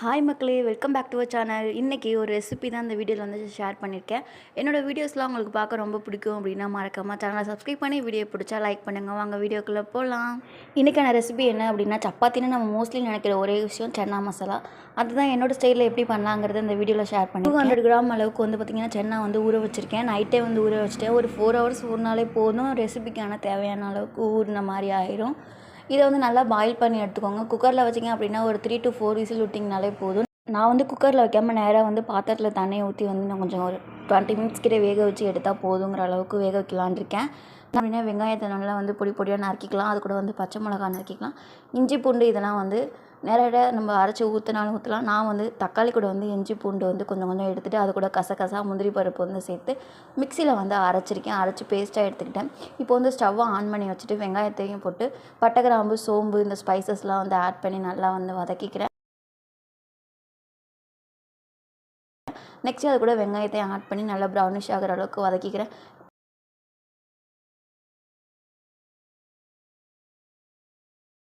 Hi மக்களே welcome back to our channel இன்றைக்கி ஒரு ரெசிபி தான் இந்த வீடியோவில் வந்து ஷேர் பண்ணியிருக்கேன் என்னோடய வீடியோஸ்லாம் உங்களுக்கு பார்க்க ரொம்ப பிடிக்கும் அப்படின்னா மறக்காமல் சேனலை சப்ஸ்கிரைப் பண்ணி வீடியோ பிடிச்சா லைக் பண்ணுங்கள் வாங்க வீடியோக்குள்ளே போகலாம் இன்றைக்கான ரெசிபி என்ன அப்படின்னா சப்பாத்தின்னு நம்ம மோஸ்ட்லி நினைக்கிற ஒரே விஷயம் சென்னா மசாலா. அதுதான் என்னோடய ஸ்டைலில் எப்படி பண்ணலாங்கிறத இந்த வீடியோவில் ஷேர் பண்ணி டூ ஹண்ட்ரட் கிராம் அளவுக்கு வந்து பார்த்திங்கன்னா சென்னா வந்து ஊற வச்சுருக்கேன். நைட்டே வந்து ஊற வச்சுட்டேன். ஒரு ஃபோர் ஹவர்ஸ் ஊறினாலே போதும். ரெசிபிக்கான தேவையான அளவுக்கு ஊறின மாதிரி ஆயிரும். இதை வந்து நல்லா பாயில் பண்ணி எடுத்துக்கோங்க. குக்கரில் வச்சிங்க அப்படின்னா ஒரு த்ரீ டு ஃபோர் விசில் விட்டிங்கனாலே போதும். நான் வந்து குக்கரில் வைக்காமல் நேராக வந்து பாத்திரத்தில் தண்ணியை ஊற்றி வந்து நான் கொஞ்சம் ஒரு டுவெண்ட்டி மினிட்ஸ் கிட்டே வேக வச்சு எடுத்தால் போதுங்கிற அளவுக்கு வேக வைக்கலான் இருக்கேன். அப்படின்னா வெங்காயத்தை நல்லா வந்து பொடி பொடியாக நறுக்கிக்கலாம். அது கூட வந்து பச்சை மிளகா நறுக்கிக்கலாம். இஞ்சி பூண்டு இதெல்லாம் வந்து நேரடியாக நம்ம அரைச்சி ஊற்றினாலும் ஊற்றலாம் நான் வந்து தக்காளி கூட வந்து இஞ்சி பூண்டு வந்து கொஞ்சம் கொஞ்சம் எடுத்துகிட்டு அது கூட கசகசா முந்திரி பருப்பு வந்து சேர்த்து மிக்சியில் வந்து அரைச்சிருக்கேன். அரைச்சி பேஸ்ட்டாக எடுத்துக்கிட்டேன். இப்போ வந்து ஸ்டவ்வை ஆன் பண்ணி வச்சுட்டு வெங்காயத்தையும் போட்டு பட்டை கிராம்பு சோம்பு இந்த ஸ்பைசஸ்லாம் வந்து ஆட் பண்ணி நல்லா வந்து வதக்கிக்கிறேன். நெக்ஸ்ட்டு அது கூட வெங்காயத்தையும் ஆட் பண்ணி நல்லா ப்ரௌனிஷ் ஆகிற அளவுக்கு வதக்கிக்கிறேன்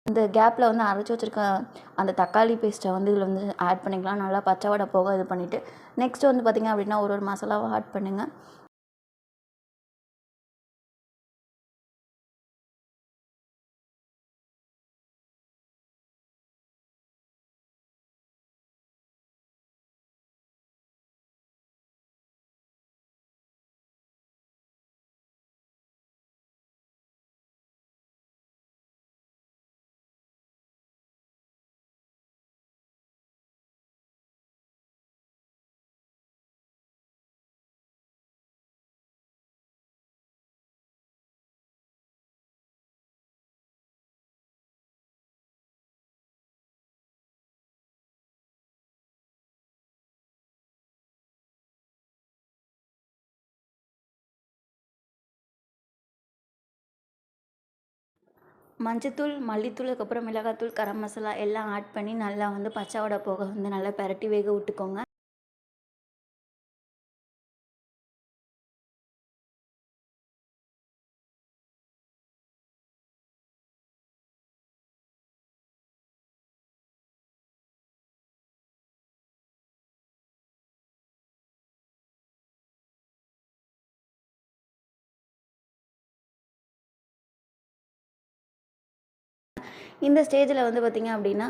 இந்த கேப்பில் வந்து அரைச்சி வச்சுருக்க அந்த தக்காளி பேஸ்ட்டை வந்து இதில் வந்து ஆட் பண்ணிக்கலாம். நல்லா பச்சை வடை போக இது பண்ணிவிட்டு நெக்ஸ்ட் வந்து பார்த்திங்க அப்படின்னா ஒரு ஒரு மசாலாவை ஆட் பண்ணுங்கள் மஞ்சத்தூள் மல்லித்தூள் அதுக்கப்புறம் மிளகாத்தூள் கரம் மசாலா எல்லாம் ஆட் பண்ணி நல்லா வந்து பச்சை வடை போக வந்து நல்லா பெரட்டி வேக விட்டுக்கோங்க. இந்த ஸ்டேஜில் வந்து பார்த்திங்க அப்படின்னா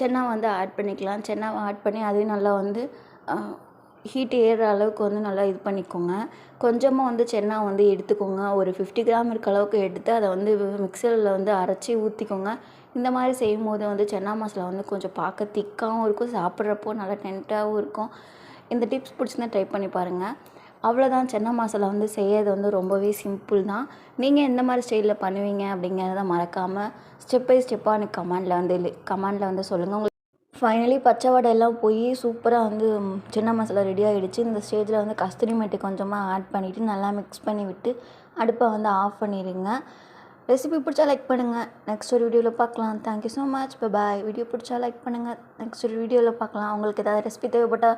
சென்னா வந்து ஆட் பண்ணிக்கலாம். சென்னாவை ஆட் பண்ணி அதையும் நல்லா வந்து ஹீட் ஏறுற அளவுக்கு வந்து நல்லா இது பண்ணிக்கோங்க. கொஞ்சமாக வந்து சென்னா வந்து எடுத்துக்கோங்க. ஒரு ஃபிஃப்டி கிராம் இருக்க அளவுக்கு எடுத்து அதை வந்து மிக்சரில் வந்து அரைச்சி ஊற்றிக்கோங்க இந்த மாதிரி செய்யும் போது வந்து சென்னா மசாலா வந்து கொஞ்சம் பார்க்க திக்காகவும் இருக்கும். சாப்பிட்றப்போ நல்லா டென்ட்டாகவும் இருக்கும். இந்த டிப்ஸ் பிடிச்சிருந்தா ட்ரை பண்ணி பாருங்கள் அவ்வளோதான் சென்ன மசாலா வந்து செய்யறது வந்து ரொம்பவே சிம்பிள் தான். நீங்கள் எந்த மாதிரி ஸ்டைலில் பண்ணுவீங்க அப்படிங்கிறத மறக்காமல் ஸ்டெப் பை ஸ்டெப்பாக எனக்கு கமெண்டில் வந்து கமெண்டில் வந்து சொல்லுங்கள் உங்களுக்கு ஃபைனலி பச்சை வடை எல்லாம் போய் சூப்பராக வந்து சின்ன மசாலா ரெடி ஆகிடுச்சு இந்த ஸ்டேஜில் வந்து கஸ்தூரி மெட்டி கொஞ்சமாக ஆட் பண்ணிவிட்டு நல்லா மிக்ஸ் பண்ணி விட்டு அடுப்பை வந்து ஆஃப் பண்ணிடுங்க. ரெசிபி பிடிச்சா லைக் பண்ணுங்கள் நெக்ஸ்ட் ஒரு வீடியோவில் பார்க்கலாம். Thank you so much bye bye video பிடிச்சா லைக் பண்ணுங்கள் நெக்ஸ்ட் ஒரு வீடியோவில் பார்க்கலாம். உங்களுக்கு ஏதாவது ரெசிபி தேவைப்பட்டால்